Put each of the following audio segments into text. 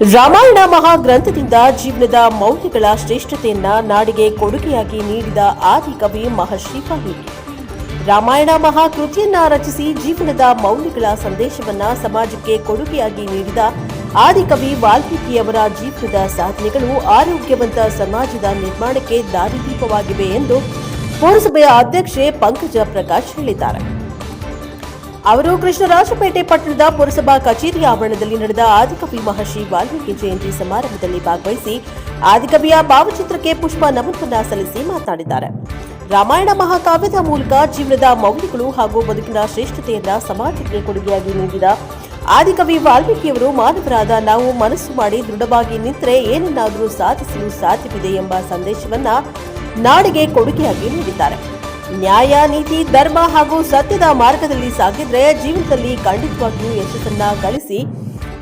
ರಾಮಾಯಣ ಮಹಾಗ್ರಂಥದಿಂದ ಜೀವನದ ಮೌಲ್ಯಗಳ ಶ್ರೇಷ್ಠತೆಯನ್ನ ನಾಡಿಗೆ ಕೊಡುಗೆಯಾಗಿ ನೀಡಿದ ಆದಿಕವಿ ಮಹರ್ಷಿ ವಾಲ್ಮೀಕಿ ರಾಮಾಯಣ ಮಹಾಕೃತಿಯನ್ನ ರಚಿಸಿ ಜೀವನದ ಮೌಲ್ಯಗಳ ಸಂದೇಶವನ್ನ ಸಮಾಜಕ್ಕೆ ಕೊಡುಗೆಯಾಗಿ ನೀಡಿದ ಆದಿಕವಿ ವಾಲ್ಮೀಕಿಯವರ ಜೀವನದ ಸಾಧನೆಗಳು ಆರೋಗ್ಯವಂತ ಸಮಾಜದ ನಿರ್ಮಾಣಕ್ಕೆ ದಾರಿದೀಪವಾಗಿವೆ ಎಂದು ಪುರಸಭೆಯ ಅಧ್ಯಕ್ಷೆ ಪಂಕಜ ಪ್ರಕಾಶ್ ಹೇಳಿದ್ದಾರೆ. ಅವರು ಕೃಷ್ಣರಾಜಪೇಟೆ ಪಟ್ಟಣದ ಪುರಸಭಾ ಕಚೇರಿ ಆವರಣದಲ್ಲಿ ನಡೆದ ಆದಿಕವಿ ಮಹರ್ಷಿ ವಾಲ್ಮೀಕಿ ಜಯಂತಿ ಸಮಾರಂಭದಲ್ಲಿ ಭಾಗವಹಿಸಿ ಆದಿಕವಿಯ ಭಾವಚಿತ್ರಕ್ಕೆ ಪುಷ್ಪ ನಮನವನ್ನ ಸಲ್ಲಿಸಿ ಮಾತನಾಡಿದ್ದಾರೆ ರಾಮಾಯಣ ಮಹಾಕಾವ್ಯದ ಮೂಲಕ ಜೀವನದ ಮೌಲ್ಯಗಳು ಹಾಗೂ ಬದುಕಿನ ಶ್ರೇಷ್ಠತೆಯನ್ನ ಸಮಾಜಕ್ಕೆ ಕೊಡುಗೆಯಾಗಿ ನೀಡಿದ ಆದಿಕವಿ ವಾಲ್ಮೀಕಿಯವರು ಮಾನವರಾದ ನಾವು ಮನಸ್ಸು ಮಾಡಿ ದೃಢವಾಗಿ ನಿಂತರೆ ಏನನ್ನಾದರೂ ಸಾಧಿಸಲು ಸಾಧ್ಯವಿದೆ ಎಂಬ ಸಂದೇಶವನ್ನ ನಾಡಿಗೆ ಕೊಡುಗೆಯಾಗಿ ನೀಡಿದ್ದಾರೆ. ನ್ಯಾಯ ನೀತಿ ಧರ್ಮ ಹಾಗೂ ಸತ್ಯದ ಮಾರ್ಗದಲ್ಲಿ ಸಾಗಿದ್ರೆ ಜೀವನದಲ್ಲಿ ಖಂಡಿತವಾಗಿಯೂ ಯಶಸ್ಸನ್ನ ಗಳಿಸಿ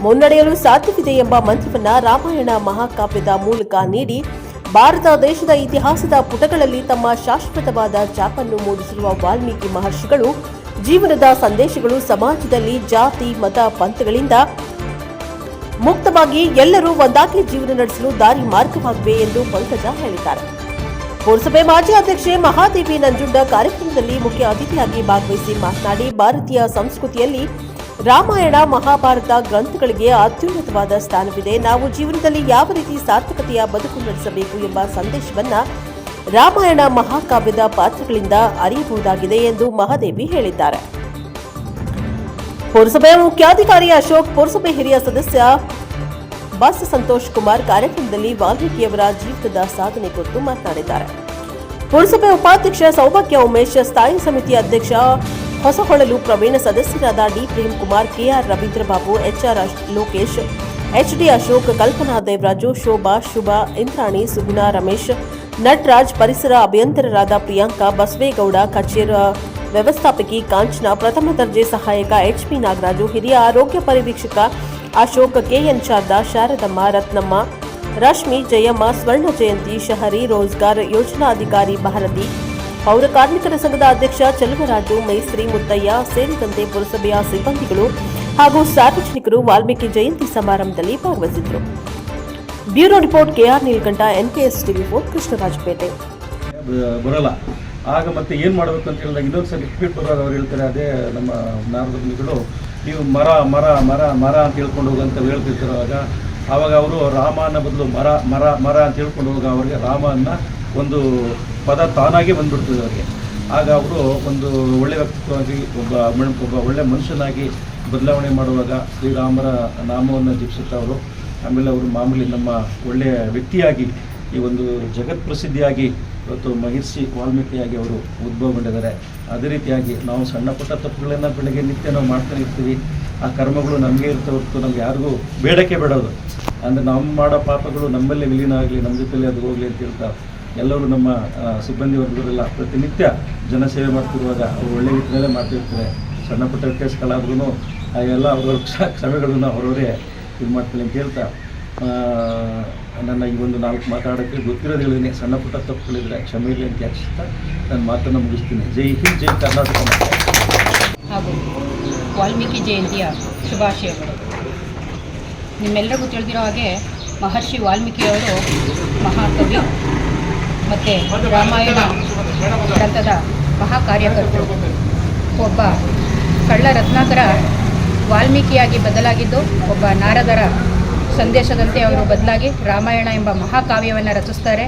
ಮುನ್ನಡೆಯಲು ಸಾಧ್ಯವಿದೆ ಎಂಬ ಮಂತ್ರವನ್ನ ರಾಮಾಯಣ ಮಹಾಕಾವ್ಯದ ಮೂಲಕ ನೀಡಿ ಭಾರತ ದೇಶದ ಇತಿಹಾಸದ ಪುಟಗಳಲ್ಲಿ ತಮ್ಮ ಶಾಶ್ವತವಾದ ಛಾಪನ್ನು ಮೂಡಿಸಿರುವ ವಾಲ್ಮೀಕಿ ಮಹರ್ಷಿಗಳು, ಜೀವನದ ಸಂದೇಶಗಳು ಸಮಾಜದಲ್ಲಿ ಜಾತಿ, ಮತ, ಪಂಥಗಳಿಂದ ಮುಕ್ತವಾಗಿ ಎಲ್ಲರೂ ಒಂದಾಗಿ ಜೀವನ ನಡೆಸಲು ದಾರಿ ಮಾರ್ಗವಾಗಿವೆ ಎಂದು ಪಂಕಜ ಹೇಳಿದ್ದಾರೆ. ಪುರಸಭೆ ಮಾಜಿ ಅಧ್ಯಕ್ಷೆ ಮಹಾದೇವಿ ನಂಜುಂಡ ಕಾರ್ಯಕ್ರಮದಲ್ಲಿ ಮುಖ್ಯ ಅತಿಥಿಯಾಗಿ ಭಾಗವಹಿಸಿ ಮಾತನಾಡಿ, ಭಾರತೀಯ ಸಂಸ್ಕೃತಿಯಲ್ಲಿ ರಾಮಾಯಣ, ಮಹಾಭಾರತ ಗ್ರಂಥಗಳಿಗೆ ಅತ್ಯುನ್ನತವಾದ ಸ್ಥಾನವಿದೆ. ನಾವು ಜೀವನದಲ್ಲಿ ಯಾವ ರೀತಿ ಸಾರ್ಥಕತೆಯ ಬದುಕು ನಡೆಸಬೇಕು ಎಂಬ ಸಂದೇಶವನ್ನ ರಾಮಾಯಣ ಮಹಾಕಾವ್ಯದ ಪಾತ್ರಗಳಿಂದ ಅರಿಯಬಹುದಾಗಿದೆ ಎಂದು ಮಹಾದೇವಿ ಹೇಳಿದ್ದಾರೆ. ಪುರಸಭೆಯ ಮುಖ್ಯಾಧಿಕಾರಿ ಅಶೋಕ್, ಪುರಸಭೆ ಹಿರಿಯ ಸದಸ್ಯ ಬಸ್ ಸಂತೋಷ್ ಕುಮಾರ್ ಕಾರ್ಯಕ್ರಮದಲ್ಲಿ ವಾಲ್ಮೀಕಿಯವರ ಜೀವಿತದ ಸಾಧನೆ ಕುರಿತು ಮಾತನಾಡಿದ್ದಾರೆ. ಪುರಸಭೆ ಉಪಾಧ್ಯಕ್ಷ ಸೌಭಾಗ್ಯ ಉಮೇಶ್, ಸ್ಥಾಯಿ ಸಮಿತಿ ಅಧ್ಯಕ್ಷ ಹೊಸಹೊಳಲು ಪ್ರವೀಣ ಸದಸ್ಯರಾದ D Prem Kumar KR Ravindrababu, HR Lokesh, HD Ashok, Kalpana Devaraju, Shobha, Shubha, Indrani, Suguna Ramesh, Nataraj, ಪರಿಸರ ಅಭಿಯಂತರರಾದ ಪ್ರಿಯಾಂಕಾ, ಬಸವೇಗೌಡ, ಕಚೇರ ವ್ಯವಸ್ಥಾಪಕಿ ಕಾಂಚನ, ಪ್ರಥಮ ದರ್ಜೆ ಸಹಾಯಕ ಎಚ್ಪಿ ನಾಗರಾಜು, ಹಿರಿಯ ಆರೋಗ್ಯ ಪರಿವೀಕ್ಷಕ ಅಶೋಕ್ ಕೆಎನ್ ಶಾರದಾ ಶಾರದಮ್ಮ ರತ್ನಮ್ಮ ರಶ್ಮಿ ಜಯಮ್ಮ, ಸ್ವರ್ಣ ಜಯಂತಿ, ಶಹರಿ ರೋಜ್ಗಾರ್, ಯೋಜನಾಧಿಕಾರಿ ಭಾರತಿ, ಪೌರ ಕಾರ್ಮಿಕರ ಸಂಘದ ಅಧ್ಯಕ್ಷ ಚೆಲುವರಾಜು, ಮೈಸ್ತ್ರಿ ಮುತ್ತಯ್ಯ ಸೇರಿದಂತೆ ಪುರಸಭೆಯ ಸಿಬ್ಬಂದಿಗಳು ಹಾಗೂ ಸಾರ್ವಜನಿಕರು ವಾಲ್ಮೀಕಿ ಜಯಂತಿ ಸಮಾರಂಭದಲ್ಲಿ ಭಾಗವಹಿಸಿದರು bureau report KR Neelakantha, NKS TV four, Krishnarajapete. ಬರಲ್ಲ. ಆಗ ಮತ್ತೆ ಏನು ಮಾಡಬೇಕು ಅಂತ ಹೇಳಿದಾಗ ಇನ್ನೊಂದು ಅವ್ರು ಹೇಳ್ತಾರೆ, ಅದೇ ನಮ್ಮ ನಾರದಮುನಿಗಳು ನೀವು ಮರ ಮರ ಮರ ಮರ ಅಂತ ಹೇಳ್ಕೊಂಡು ಹೋಗಂತ ಹೇಳ್ತಿರ್ತಾರವಾಗ ಆವಾಗ ಅವರು ರಾಮ ಅನ್ನೋ ಬದಲು ಮರ ಮರ ಮರ ಅಂತ ಹೇಳ್ಕೊಂಡು ಹೋಗ ಅವರಿಗೆ ರಾಮ ಅನ್ನೋ ಒಂದು ಪದ ತಾನಾಗಿ ಬಂದ್ಬಿಡ್ತದೆ ಅವರಿಗೆ. ಆಗ ಅವರು ಒಂದು ಒಳ್ಳೆ ವ್ಯಕ್ತಿತ್ವವಾಗಿ, ಒಬ್ಬ ಒಬ್ಬ ಒಳ್ಳೆ ಮನುಷ್ಯನಾಗಿ ಬದಲಾವಣೆ ಮಾಡುವಾಗ ಶ್ರೀರಾಮರ ನಾಮವನ್ನು ಜಪಿಸುತ್ತಾ ಅವರು, ಆಮೇಲೆ ಅವರು ಮಾಮೂಲಿ ನಮ್ಮ ಒಳ್ಳೆಯ ವ್ಯಕ್ತಿಯಾಗಿ ಈ ಒಂದು ಜಗತ್ ಪ್ರಸಿದ್ಧಿಯಾಗಿ ಇವತ್ತು ಮಹಿರ್ಷಿ ವಾಲ್ಮೀಕಿಯಾಗಿ ಅವರು ಉದ್ಭವಗೊಂಡಿದ್ದಾರೆ. ಅದೇ ರೀತಿಯಾಗಿ ನಾವು ಸಣ್ಣ ಪುಟ್ಟ ತಪ್ಪುಗಳನ್ನು ಬೆಳಗ್ಗೆ ನಿತ್ಯ ನಾವು ಮಾಡ್ತಾ ಇರ್ತೀವಿ. ಆ ಕರ್ಮಗಳು ನಮಗೆ ಇರುತ್ತೆ ಹೊರತು ನಮ್ಗೆ ಯಾರಿಗೂ ಬೇಡಕ್ಕೆ ಬೇಡೋದು. ಅಂದರೆ ನಾವು ಮಾಡೋ ಪಾಪಗಳು ನಮ್ಮಲ್ಲೇ ವಿಲೀನ ಆಗಲಿ ನಮ್ಮ ಜೊತೆಲಿ ಅದು ಹೋಗಲಿ ಅಂತ ಹೇಳ್ತಾ ಎಲ್ಲರೂ ನಮ್ಮ ಸಿಬ್ಬಂದಿ ವರ್ಗದವರೆಲ್ಲ ಪ್ರತಿನಿತ್ಯ ಜನಸೇವೆ ಮಾಡ್ತಿರುವಾಗ ಅವರು ಒಳ್ಳೆ ರೀತಿಯಲ್ಲೇ ಮಾಡ್ತಿರ್ತಾರೆ. ಸಣ್ಣ ಪುಟ್ಟ ವ್ಯತ್ಯಾಸಗಳಾದ್ರೂ ಎಲ್ಲ ಅವ್ರವ್ರ ಕ್ಷ ಕ್ಷಮೆಗಳನ್ನು ಅವರವರೇ ಇದು ಮಾಡ್ತೀನಿ ಅಂತ ಹೇಳ್ತಾ ಆ, ನನ್ನ ಈ ಒಂದು ನಾಲ್ಕು ಮಾತಾಡೋಕ್ಕೆ ಗೊತ್ತಿರೋದು ಹೇಳಿದ್ದೀನಿ ಸಣ್ಣ ಪುಟ್ಟ ತಪ್ಪುಗಳಿದ್ರೆ ಕ್ಷಮೆ ಇರಲಿ ಅಂತ ನನ್ನ ಮಾತನ್ನು ಮುಗಿಸ್ತೀನಿ. ಜೈ ಹಿಂದ್, ಜೈ ಕರ್ನಾಟಕ. ಹಾಗೂ ವಾಲ್ಮೀಕಿ ಜಯಂತಿಯ ಶುಭಾಶಯಗಳು ನಿಮ್ಮೆಲ್ಲರಿಗೂ ತಿಳಿದಿರೋ ಹಾಗೆ ಮಹರ್ಷಿ ವಾಲ್ಮೀಕಿಯವರು ಮಹಾಕವಿ ಮತ್ತು ರಾಮಾಯಣ ಗ್ರಂಥದ ಮಹಾಕಾರ್ಯಕರ್ತರು. ಒಬ್ಬ ಕಳ್ಳ ರತ್ನಾಕರ ವಾಲ್ಮೀಕಿಯಾಗಿ ಬದಲಾಗಿದ್ದು, ಒಬ್ಬ ನಾರದರ ಸಂದೇಶದಂತೆ ಅವರು ಬದಲಾಗಿ ರಾಮಾಯಣ ಎಂಬ ಮಹಾಕಾವ್ಯವನ್ನು ರಚಿಸ್ತಾರೆ.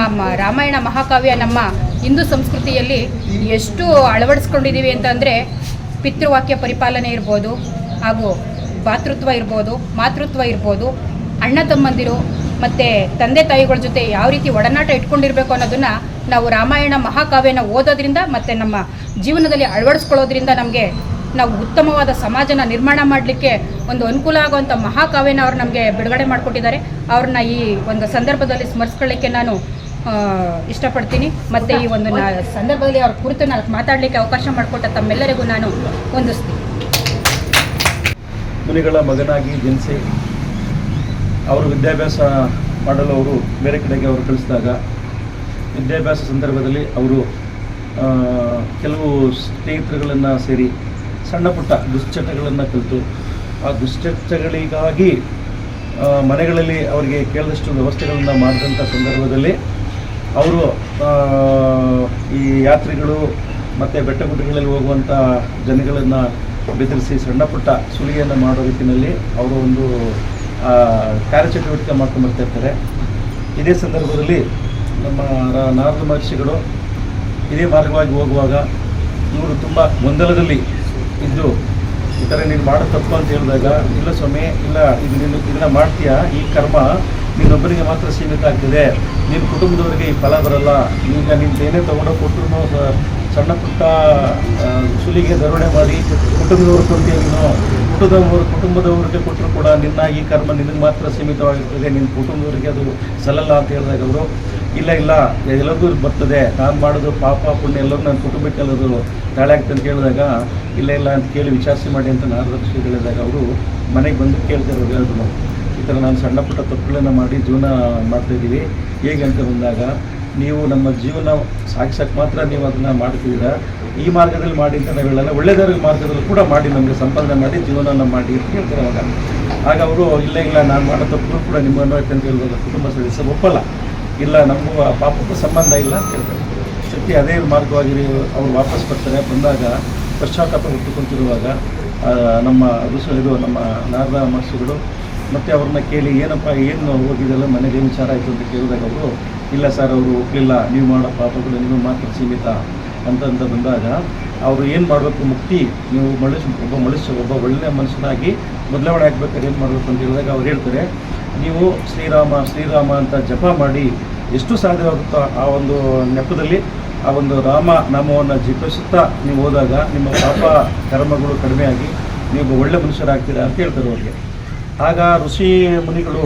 ಆ ರಾಮಾಯಣ ಮಹಾಕಾವ್ಯ ನಮ್ಮ ಹಿಂದೂ ಸಂಸ್ಕೃತಿಯಲ್ಲಿ ಎಷ್ಟು ಅಳವಡಿಸ್ಕೊಂಡಿದ್ದೀವಿ ಅಂತಂದರೆ ಪಿತೃವಾಕ್ಯ ಪರಿಪಾಲನೆ ಇರ್ಬೋದು, ಹಾಗೂ ಭಾತೃತ್ವ ಇರ್ಬೋದು, ಮಾತೃತ್ವ ಇರ್ಬೋದು, ಅಣ್ಣ ತಮ್ಮಂದಿರು ಮತ್ತು ತಂದೆ ತಾಯಿಗಳ ಜೊತೆ ಯಾವ ರೀತಿ ಒಡನಾಟ ಇಟ್ಕೊಂಡಿರಬೇಕು ಅನ್ನೋದನ್ನು ನಾವು ರಾಮಾಯಣ ಮಹಾಕಾವ್ಯನ ಓದೋದ್ರಿಂದ ಮತ್ತು ನಮ್ಮ ಜೀವನದಲ್ಲಿ ಅಳವಡಿಸ್ಕೊಳ್ಳೋದ್ರಿಂದ ನಮಗೆ ನಾವು ಉತ್ತಮವಾದ ಸಮಾಜನ ನಿರ್ಮಾಣ ಮಾಡಲಿಕ್ಕೆ ಒಂದು ಅನುಕೂಲ ಆಗುವಂಥ ಮಹಾಕಾವ್ಯನ ಅವರು ನಮಗೆ ಬಿಡುಗಡೆ ಮಾಡಿಕೊಟ್ಟಿದ್ದಾರೆ. ಅವ್ರನ್ನ ಈ ಒಂದು ಸಂದರ್ಭದಲ್ಲಿ ಸ್ಮರಿಸ್ಕೊಳ್ಳಿಕ್ಕೆ ನಾನು ಇಷ್ಟಪಡ್ತೀನಿ. ಮತ್ತು ಈ ಒಂದು ಸಂದರ್ಭದಲ್ಲಿ ಅವ್ರ ಕುರಿತು ನಾನು ಮಾತಾಡಲಿಕ್ಕೆ ಅವಕಾಶ ಮಾಡಿಕೊಟ್ಟ ತಮ್ಮೆಲ್ಲರಿಗೂ ನಾನು ಹೊಂದಿಸ್ತೀನಿ ಮುನಿಗಳ ಮಗನಾಗಿ ಜನಿಸಿ ಅವರು ವಿದ್ಯಾಭ್ಯಾಸ ಮಾಡಲು ಅವರು ಬೇರೆ ಕಡೆಗೆ ಅವರು ಕಳಿಸಿದಾಗ ವಿದ್ಯಾಭ್ಯಾಸ ಸಂದರ್ಭದಲ್ಲಿ ಅವರು ಕೆಲವು ಸ್ನೇಹಿತರುಗಳನ್ನು ಸೇರಿ ಸಣ್ಣ ಪುಟ್ಟ ದುಶ್ಚಟಗಳನ್ನು ಕಲಿತು, ಆ ದುಶ್ಚಟಗಳಿಗಾಗಿ ಮನೆಗಳಲ್ಲಿ ಅವರಿಗೆ ಕೇಳಿದಷ್ಟು ವ್ಯವಸ್ಥೆಗಳನ್ನು ಮಾಡಿದಂಥ ಸಂದರ್ಭದಲ್ಲಿ ಅವರು ಈ ಯಾತ್ರಿಗಳು ಮತ್ತು ಬೆಟ್ಟ ಗುಡ್ಡಗಳಲ್ಲಿ ಹೋಗುವಂಥ ಜನಗಳನ್ನು ಬೆದರಿಸಿ ಸಣ್ಣ ಪುಟ್ಟ ಸುಲಿಗೆಯನ್ನು ಮಾಡೋ ರೀತಿಯಲ್ಲಿ ಅವರು ಒಂದು ಕಾರ್ಯಚಟುವಟಿಕೆ ಮಾಡ್ಕೊಂಡು ಬರ್ತಾ ಇರ್ತಾರೆ. ಇದೇ ಸಂದರ್ಭದಲ್ಲಿ ನಮ್ಮ ನಾರದ ಮಹರ್ಷಿಗಳು ಇದೇ ಮಾರ್ಗವಾಗಿ ಹೋಗುವಾಗ ಇವರು ತುಂಬ ಗೊಂದಲದಲ್ಲಿ ಇದ್ದು ಈ ಥರ ನೀನು ಮಾಡೋ ತಪ್ಪು ಅಂತ ಹೇಳಿದಾಗ, ಇಲ್ಲ ಸ್ವಾಮಿ, ಇಲ್ಲ, ಇದು ನೀನು ಇದನ್ನ ಮಾಡ್ತೀಯಾ? ಈ ಕರ್ಮ ನೀನೊಬ್ಬರಿಗೆ ಮಾತ್ರ ಸೀಮಿತ ಆಗ್ತಿದೆ. ನಿನ್ನ ಕುಟುಂಬದವರಿಗೆ ಈ ಫಲ ಬರಲ್ಲ. ಈಗ ನಿಮ್ದು ಏನೇ ತೊಗೊಂಡೋ ಕೊಟ್ಟರು ಸಣ್ಣ ಪುಟ್ಟ ಸುಲಿಗೆ ದರೋಡೆ ಮಾಡಿ ಕುಟುಂಬದವ್ರು ಕೊಡ್ತೀಯ ನೀನು ಕುಟುಂಬದವರು ಕುಟುಂಬದವರಿಗೆ ಕೊಟ್ಟರು ಕೂಡ ನಿನ್ನ ಈ ಕರ್ಮ ನಿನಗೆ ಮಾತ್ರ ಸೀಮಿತವಾಗಿರ್ತದೆ ನಿನ್ನ ಕುಟುಂಬದವರಿಗೆ ಅದು ಸಲ್ಲಲ್ಲ ಅಂತ ಹೇಳಿದಾಗ ಅವರು, ಇಲ್ಲ ಇಲ್ಲ, ಎಲ್ಲದೂ ಬರ್ತದೆ, ನಾನು ಮಾಡೋದು ಪಾಪ ಪುಣ್ಯ ಎಲ್ಲರೂ ನನ್ನ ಕುಟುಂಬಕ್ಕೆ ಎಲ್ಲದು ತಾಳೆ ಆಗ್ತದೆ ಅಂತ ಹೇಳಿದಾಗ, ಇಲ್ಲ ಇಲ್ಲ ಅಂತ ಕೇಳಿ ವಿಚಾರಿಸಿ ಮಾಡಿ ಅಂತ ನಾರದ ಋಷಿ ಹೇಳಿದಾಗ ಅವರು ಮನೆಗೆ ಬಂದು ಕೇಳ್ತಾರೆ ಹೇಳಿದ್ರು ಈ ಥರ ನಾನು ಸಣ್ಣ ಪುಟ್ಟ ತಪ್ಪುಗಳನ್ನು ಮಾಡಿ ಜೀವನ ಮಾಡ್ತಾಯಿದ್ದೀವಿ ಹೇಗೆ ಅಂತ ಬಂದಾಗ, ನೀವು ನಮ್ಮ ಜೀವನ ಸಾಗಿಸೋಕ್ಕೆ ಮಾತ್ರ ನೀವು ಅದನ್ನು ಮಾಡ್ತಿದ್ದೀರಾ? ಈ ಮಾರ್ಗದಲ್ಲಿ ಮಾಡಿ ಅಂತ ನಾವು ಹೇಳಲ್ಲ ಒಳ್ಳೆಯದರ ಮಾರ್ಗದಲ್ಲಿ ಕೂಡ ಮಾಡಿ, ನಮಗೆ ಸಂಪಾದನೆ ಮಾಡಿ, ಜೀವನವನ್ನು ಮಾಡಿ ಅಂತ ಹೇಳ್ತಾರೆ ಅವಾಗ. ಆಗ ಅವರು, ಇಲ್ಲ ಇಲ್ಲ, ನಾನು ಮಾಡೋ ತಪ್ಪು ಕೂಡ ನಿಮ್ಮನ್ನು ಅಂತ ಹೇಳ್ಬೋದು, ಕುಟುಂಬ ಸದಸ್ಯ ಒಪ್ಪಲ್ಲ. ಇಲ್ಲ, ನಮಗೂ ಆ ಪಾಪಕ್ಕೂ ಸಂಬಂಧ ಇಲ್ಲ ಅಂತ ಹೇಳ್ತಾರೆ. ಸತ್ಯ ಅದೇ ಮಾರ್ಗವಾಗಿ ಅವ್ರು ವಾಪಸ್ ಬರ್ತಾರೆ, ಬಂದಾಗ ಪಶ್ಚಾತ್ತಾಪ ಹುಟ್ಟುಕೊಂತಿರುವಾಗ ನಮ್ಮ ಋಷಿ ಇದು ನಮ್ಮ ನಾರದ ಮಹರ್ಷಿಗಳು ಮತ್ತು ಅವ್ರನ್ನ ಕೇಳಿ, ಏನಪ್ಪ, ಏನು ಹೋಗಿದೆಲ್ಲ ಮನೆಗೆ ವಿಚಾರ ಆಯಿತು? ಅಂತ ಕೇಳಿದಾಗ ಅವರು, ಇಲ್ಲ, ಸರ್, ಅವರು ಒಪ್ಪಲಿಲ್ಲ ನೀವು ಮಾಡೋ ಪಾಪಗಳು ನಿಮಗೆ ಮಾತ್ರ ಸೀಮಿತ. ಅಂತ ಅಂತ ಬಂದಾಗ ಅವರು ಏನು ಮಾಡಬೇಕು ಮುಕ್ತಿ, ನೀವು ಮನುಷ್ಯ ಒಬ್ಬ ಮನುಷ್ಯ ಒಬ್ಬ ಒಳ್ಳೆಯ ಮನುಷ್ಯನಾಗಿ ಬದಲಾವಣೆ ಆಗ್ಬೇಕಾದ್ರೆ ಏನು ಮಾಡಬೇಕು ಅಂತ ಹೇಳಿದಾಗ ಅವ್ರು ಹೇಳ್ತಾರೆ, ನೀವು ಶ್ರೀರಾಮ ಶ್ರೀರಾಮ ಅಂತ ಜಪ ಮಾಡಿ ಎಷ್ಟು ಸಾಧ್ಯವಾಗುತ್ತೋ ಆ ಒಂದು ನೆಪದಲ್ಲಿ, ಆ ಒಂದು ರಾಮ ನಾಮವನ್ನು ಜಪಿಸುತ್ತಾ ನೀವು ಹೋದಾಗ ನಿಮ್ಮ ಪಾಪ ಕರ್ಮಗಳು ಕಡಿಮೆಯಾಗಿ, ನೀವು ಒಳ್ಳೆ ಮನುಷ್ಯರಾಗ್ತೀರಾ ಅಂತ ಹೇಳ್ತಾರೆ ಅವ್ರಿಗೆ. ಆಗ ಋಷಿ ಮುನಿಗಳು